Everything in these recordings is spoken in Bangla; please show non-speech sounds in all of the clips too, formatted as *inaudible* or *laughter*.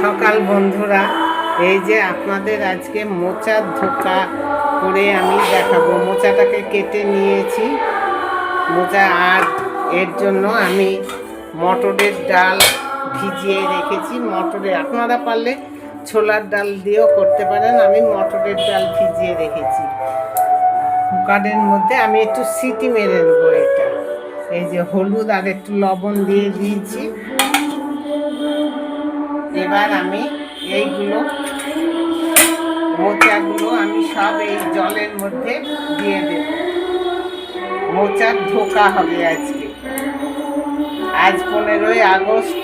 সকাল বন্ধুরা। এই যে আপনাদের আজকে মোচার ধোকা করে আমি দেখাবো। মোচাটাকে কেটে নিয়েছি। মোচা আর এর জন্য আমি মটরের ডাল ভিজিয়ে রেখেছি। মটরে আপনারা পারলে ছোলার ডাল দিয়েও করতে পারেন। আমি মটরের ডাল ভিজিয়ে রেখেছি। কুকারের মধ্যে আমি একটু সিটি মেরে নেব এটা। এই যে হলুদ আর একটু লবণ দিয়ে দিয়েছি। এবার আমি এইগুলো মোচাগুলো আমি সব এই জলের মধ্যে দিয়ে দেব। মোচার ধোকা হবে আজকে। আজ পনেরোই আগস্ট,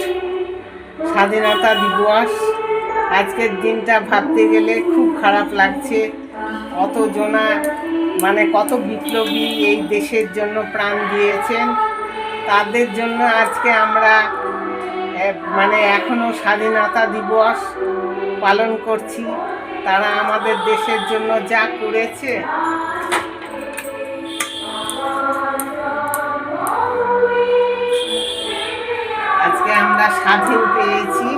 স্বাধীনতা দিবস। আজকের দিনটা ভাবতে গেলে খুব খারাপ লাগছে। কত জনা মানে কত বিপ্লবী এই দেশের জন্য প্রাণ দিয়েছেন। তাদের জন্য আজকে আমরা মানে এখনও স্বাধীনতা দিবস পালন করছি। তারা আমাদের দেশের জন্য যা করেছে। আজকে আমরা স্বাধীন পেয়েছি।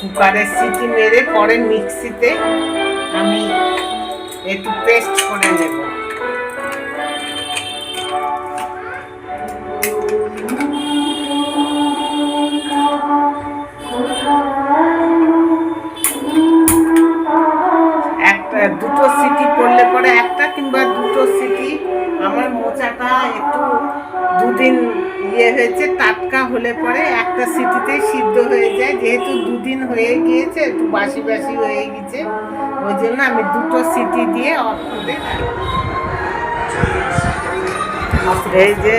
কুকারে সিটি মেরে পরে মিক্সিতে আমি একটু পেস্ট করে নেব। করলে পরে একটা কিংবা দুটো সিটি আমার মোচাটা একটু দুদিন ইয়ে হয়েছে, টাটকা হলে পরে একটা সিটিতেই সিদ্ধ হয়ে যায়। যেহেতু দুদিন হয়ে গিয়েছে, একটু বাসি বাসি হয়ে গেছে ওই জন্য আমি দুটো সিটি দিয়ে অফ করে এই যে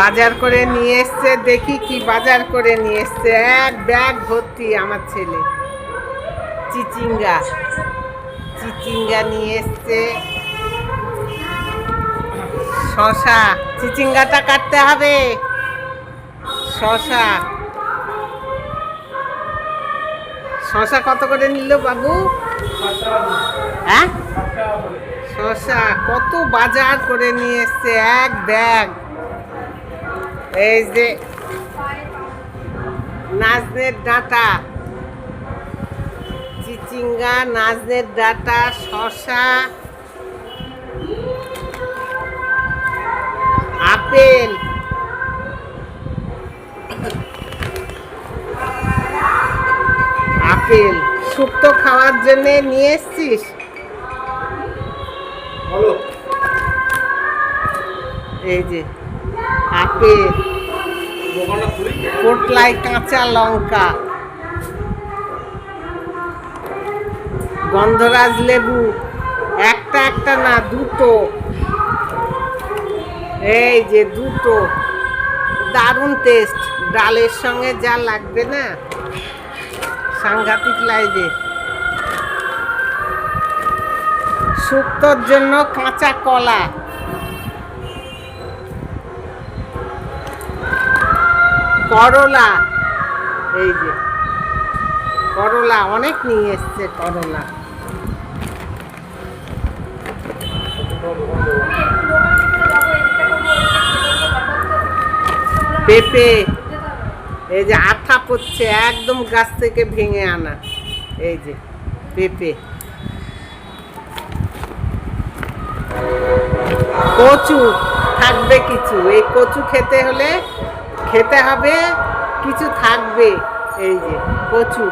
বাজার করে নিয়ে এসছে, দেখি কি বাজার করে নিয়ে এসছে। এক ব্যাগ ভর্তি আমার ছেলে, চিচিঙ্গা। চিচিঙ্গা নিয়ে এসছে। শশা, চিচিঙ্গাটা কাটতে হবে। শশা। শশা কত করে নিল বাবু? হ্যাঁ? শশা কত বাজার করে নিয়ে এসছে, এক ব্যাগ। এই যে নাজনের ডাঁটা। চিচিঙ্গা নাজনের ডাঁটা শশা আপেল। আপেল। শুক্তো খাওয়ার জন্য নিয়ে এসছিস? এই যে আপেল। পোটলাই কাঁচা লঙ্কা। গন্ধরাজ লেবু। একটা একটা না, দুটো। এই যে দুটো। দারুণ টেস্ট ডালের সঙ্গে যা লাগবে না। সাংঘাতিক লাগবে। শুক্তোর জন্য কাঁচা কলা। করলা। এই যে, করলা, অনেক নিয়ে এসছে করলা। পেঁপে এই যে আঠা পড়ছে, একদম গাছ থেকে ভেঙে আনা। এই যে, পেঁপে। কচু, থাকবে কিছু। এই কচু খেতে হলে খেতে হবে, কিছু থাকবে। এই যে, কচু।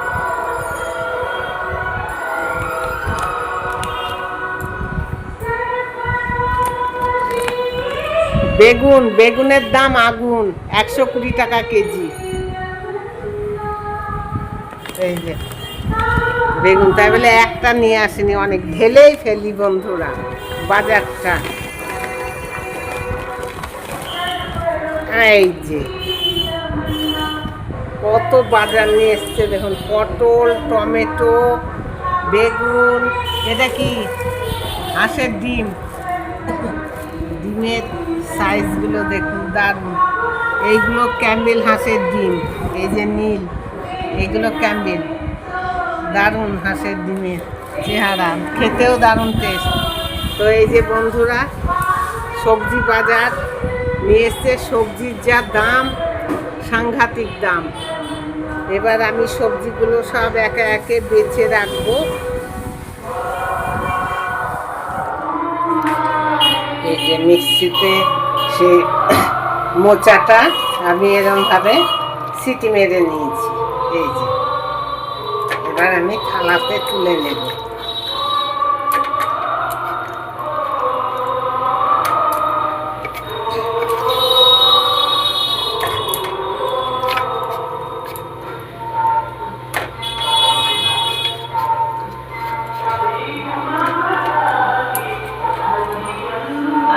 বেগুন, বেগুনের দাম আগুন, একশো কুড়ি টাকা কেজি। এই যে, বেগুন, তাই বলে একটা নিয়ে আসেনি অনেক, ঢেলেই ফেলি বন্ধুরা, বাজারটা। এই যে, কত বাজার নিয়ে এসছে দেখুন, পটল, টমেটো, বেগুন, এটা কি? হাঁসের ডিম। ডিমের সাইজগুলো দেখুন, দারুণ। এইগুলো ক্যাম্বেল হাঁসের ডিম, এই যে নীল এগুলো ক্যাম্বেল। দারুণ হাঁসের ডিমের চেহারা, খেতেও দারুণ টেস্ট তো এই যে বন্ধুরা, সবজি বাজার, নিয়ে এসছে সবজির যা দাম, সাংঘাতিক দাম। এবার আমি সবজিগুলো সব একে একে বেছে রাখব। এই যে মিক্সিতে সে মোচাটা আমি এরমভাবে সিটি মেরে নিয়েছি। এই যে। এবার আমি থালাতে তুলে নেব।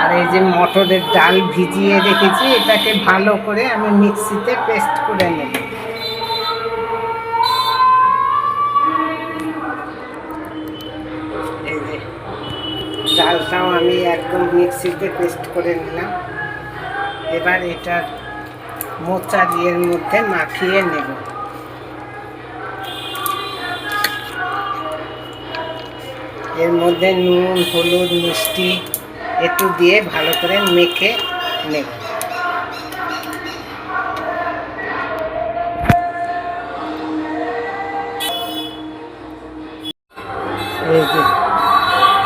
আর এই যে মটরের ডাল ভিজিয়ে রেখেছি, এটাকে ভালো করে আমি মিক্সিতে পেস্ট করে নেব। ডালটাও আমি একদম মিক্সিতে পেস্ট করে নিলাম। এবার এটার মোচা ইয়ের মধ্যে মাখিয়ে নেব। এর মধ্যে নুন, হলুদ, মিষ্টি একটু দিয়ে ভালো করে মেখে নেব।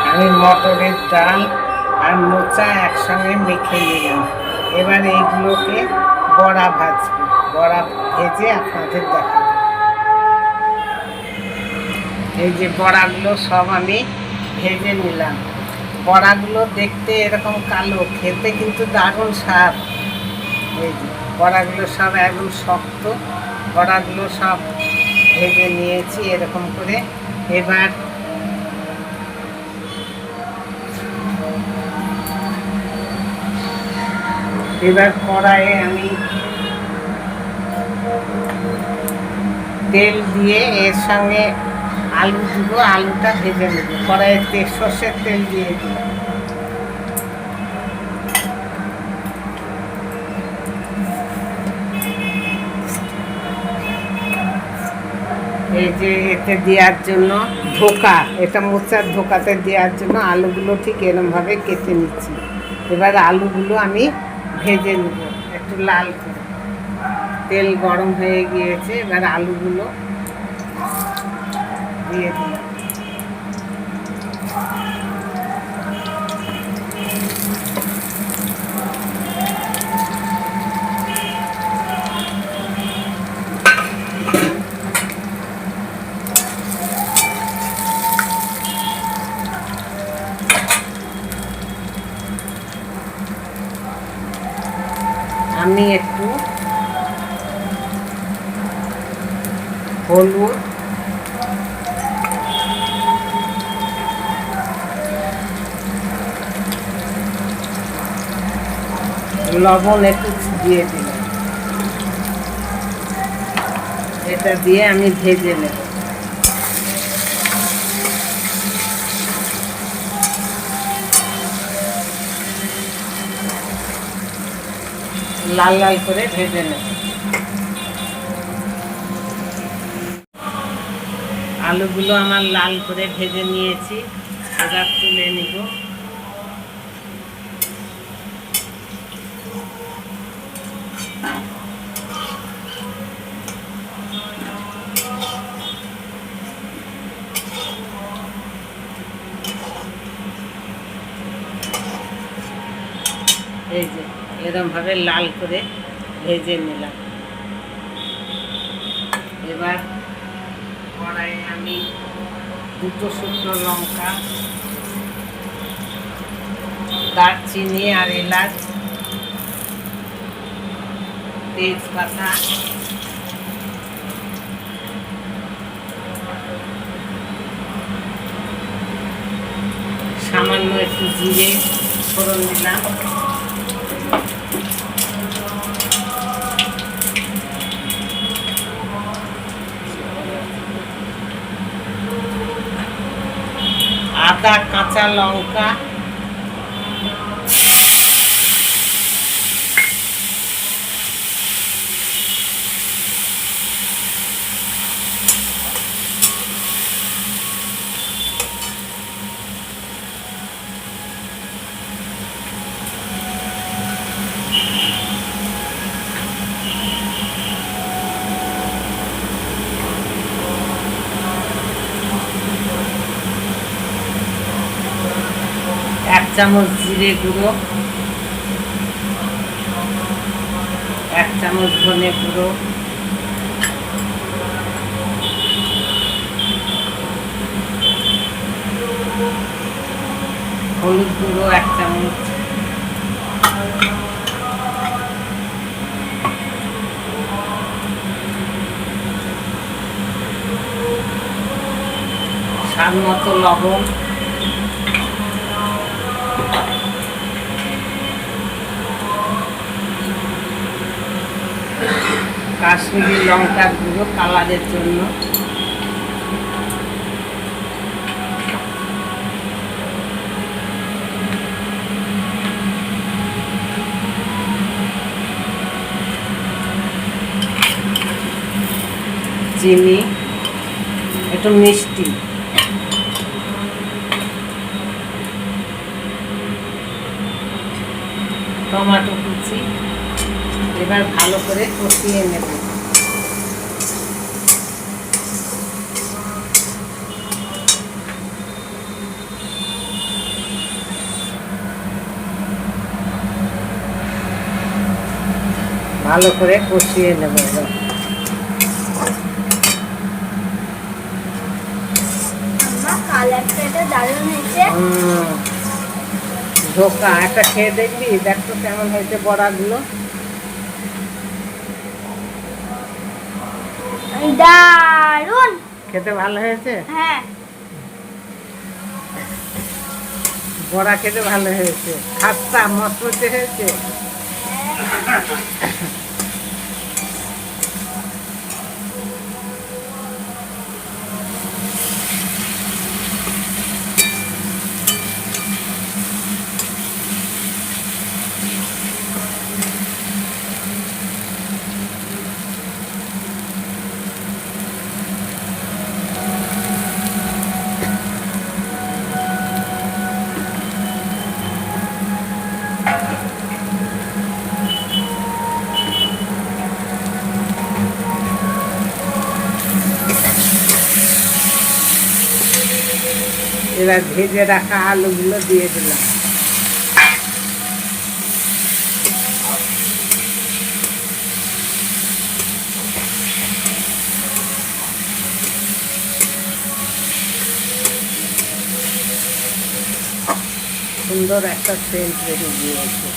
আমি মটরের ডাল আর মোচা একসঙ্গে মেখে নিলাম। এবার এইগুলোকে বড়া ভাজবো। বড়া ভেজে আপনাদের দেখাবো। এই যে বড়াগুলো সব আমি ভেজে নিলাম। বড়াগুলো দেখতে এরকম কালো, খেতে কিন্তু দারুণ স্বাদ। এই যে, বড়াগুলো সব একদম শক্ত, বড়াগুলো সব ভেজে নিয়েছি এরকম করে। এবার এবার কড়াইয়ে আমি তেল দিয়ে এর সঙ্গে আলু দিব আলুটা ভেজে নেব। কড়াইয়ে তেল সর্ষের তেল দিয়ে দিব। এই যে এতে দেওয়ার জন্য ধোকা, এটা মোচার ধোকাতে দেওয়ার জন্য আলুগুলো ঠিক এরমভাবে কেটে নিচ্ছি। এবার আলুগুলো আমি ভেজে নেব, একটু লাল করে। তেল গরম হয়ে গিয়েছে, এবার আলুগুলো দিয়ে আমি একটু হলুদ লবণ একটু দিয়ে দিলাম। এটা দিয়ে আমি ভেজে নেব। লাল লাল করে ভেজে নেব। আলুগুলো আমার লাল করে ভেজে নিয়েছি। এবার তুলে নিব। এই যে, এরমভাবে লাল করে ভেজে নিলাম। এবার কড়াইয়ে আমি দুটো শুকনো লঙ্কা, দারচিনি আর এলাচ, তেজপাতা, সামান্য একটু জিরে ফোড়ন দিলাম। কাঁচা লঙ্কা চামচ জিরে গুঁড়ো এক চামচ ধনে গুঁড়ো হলুদ গুঁড়ো এক চামচ স্বাদ মতো লবণ কাশ্মীরি লঙ্কা গুঁড়ো কালারের জন্য। চিনি একটু মিষ্টি টমাটো কুচি এবার ভালো করে কষিয়ে নেব। ভালো করে কষিয়ে নেব এবার। ধোকা একটা খেয়ে দেখবি দেখ তো কেমন হয়েছে বড়াগুলো। দারুণ। খেতে ভালো হয়েছে? হ্যাঁ। বড়া খেতে ভালো হয়েছে। খাস্তা মস্ত হয়েছে। এবার ভেজে রাখা আলুগুলো দিয়ে দিলাম। সুন্দর একটা সেন্ট বেরিয়ে গিয়েছে।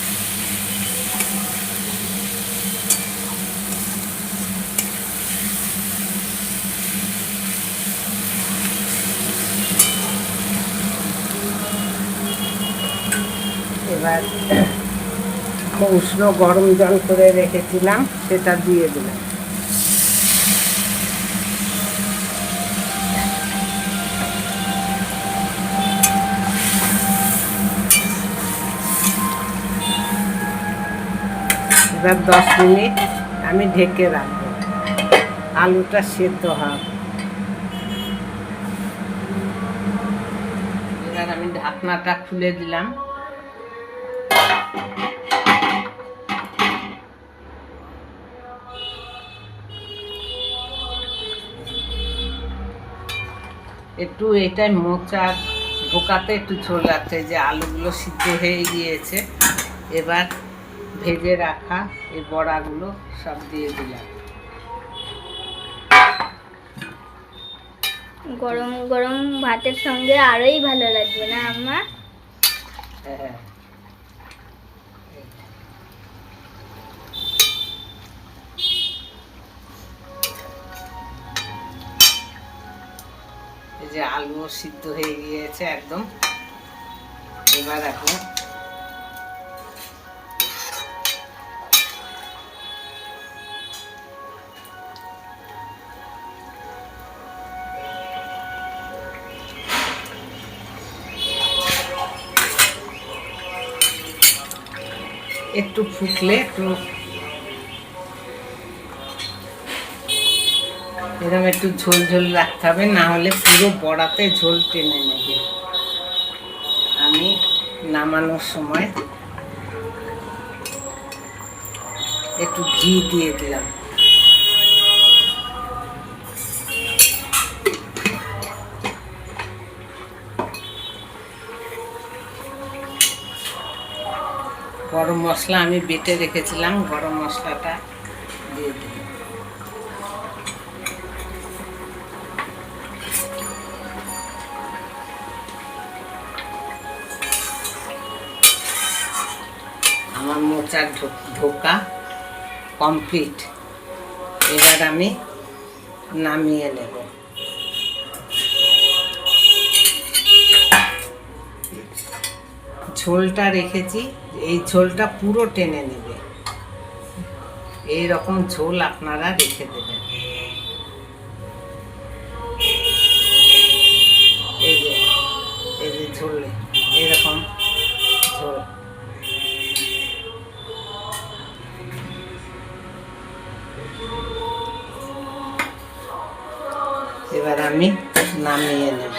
এবার উষ্ণ গরম জল করে রেখেছিলাম, সেটা দিয়ে দিলাম। এবার দশ মিনিট আমি ঢেকে রাখব। আলুটা সেদ্ধ হবে। এবার আমি ঢাকনাটা খুলে দিলাম। একটু এটাই মোচা ঢোকাতে একটু ঝোল আছে যে আলুগুলো সিদ্ধ হয়ে গিয়েছে। এবার ভেজে রাখা এই বড়াগুলো সব দিয়ে দিলাম। গরম গরম ভাতের সঙ্গে আরোই ভালো লাগবে না আম্মা? হ্যাঁ। যে আলুও সিদ্ধ হয়ে গিয়েছে একদম। এবার এখন একটু ফুটলে একটু এরকম একটু ঝোল ঝোল রাখতে হবে, না হলে পুরো বড়াতে ঝোল টেনে নেবে। আমি নামানোর সময় একটু ঘি দিয়ে দিলাম। গরম মশলা আমি বেটে রেখেছিলাম, গরম মশলাটা দিয়ে দিই আমার মোচার ঢোকা কমপ্লিট। এবার আমি নামিয়ে নেব। ঝোলটা রেখেছি, এই ঝোলটা পুরো টেনে নেবে। এই রকম ঝোল আপনারা রেখে দেবেন। আমি নামিয়ে নেব।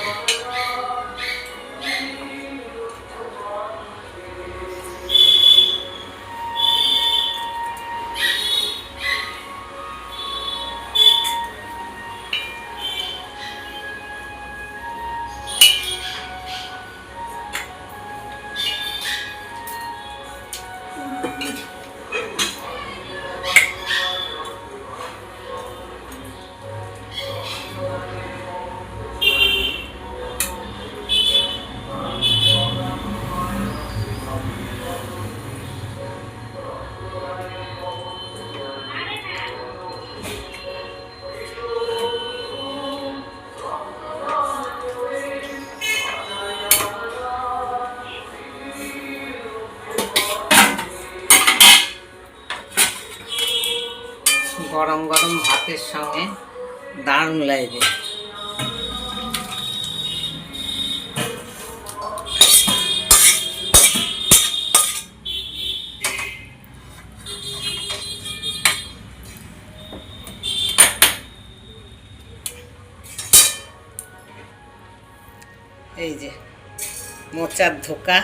মোচার ধোকা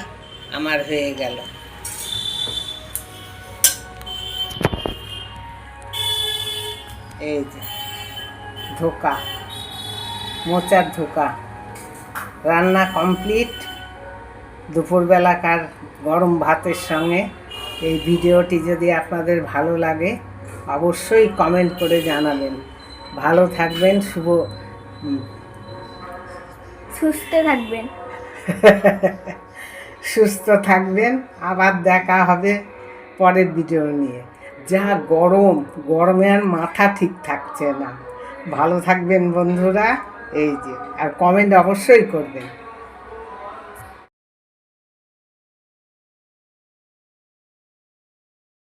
আমার হয়ে গেল। এই যে, ধোকা, মোচার ধোকা। রান্না কমপ্লিট। দুপুরবেলাকার গরম ভাতের সঙ্গে এই ভিডিওটি যদি আপনাদের ভালো লাগে, অবশ্যই কমেন্ট করে জানাবেন। ভালো থাকবেন, শুভ সুস্থ থাকবেন। *laughs* সুস্থ থাকবেন, আবার দেখা হবে পরের ভিডিও নিয়ে। যা গরম, গরমের মাথা ঠিক থাকছে না। ভালো থাকবেন বন্ধুরা, এই যে, আর কমেন্ট অবশ্যই করবেন।